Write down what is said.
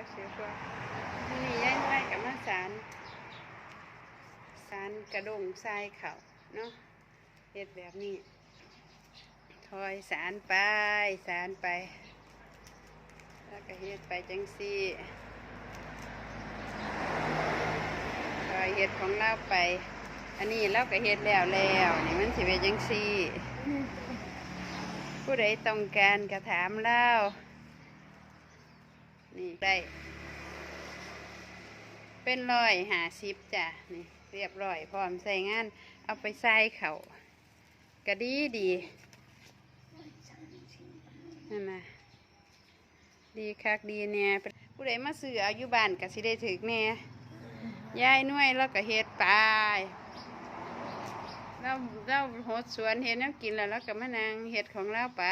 จักเสียกว่านี่ย้ายไว้กับมาสารสารกระดงทรายเขาเนาะเฮ็ดแบบนี้ถอยสารไปสารไป แล้วก็เฮ็ดไปจังซี่ถอยเฮ็ดของเราไป อันนี้เราก็เฮ็ดแล้วแล้วนี่มันสิเป็นจังซี่ ผู้ใดต้องการกระถามเล่า ได้ เป็นร้อยหาสิบจ้ะนี่เรียบร้อยพร้อมใส่งาน เอาไปใส่เขากระดีดีนั่นนะดีคักดีเนี่ยผู้ใดมาซื้ออายู่บ้านก็สิได้ถึกแน่ยายน่วยแล้วก็เฮ็ดไปเราเราหดสวนเฮ็ดน้ำกินแล้วเราก็มานั่งเฮ็ดของเราไป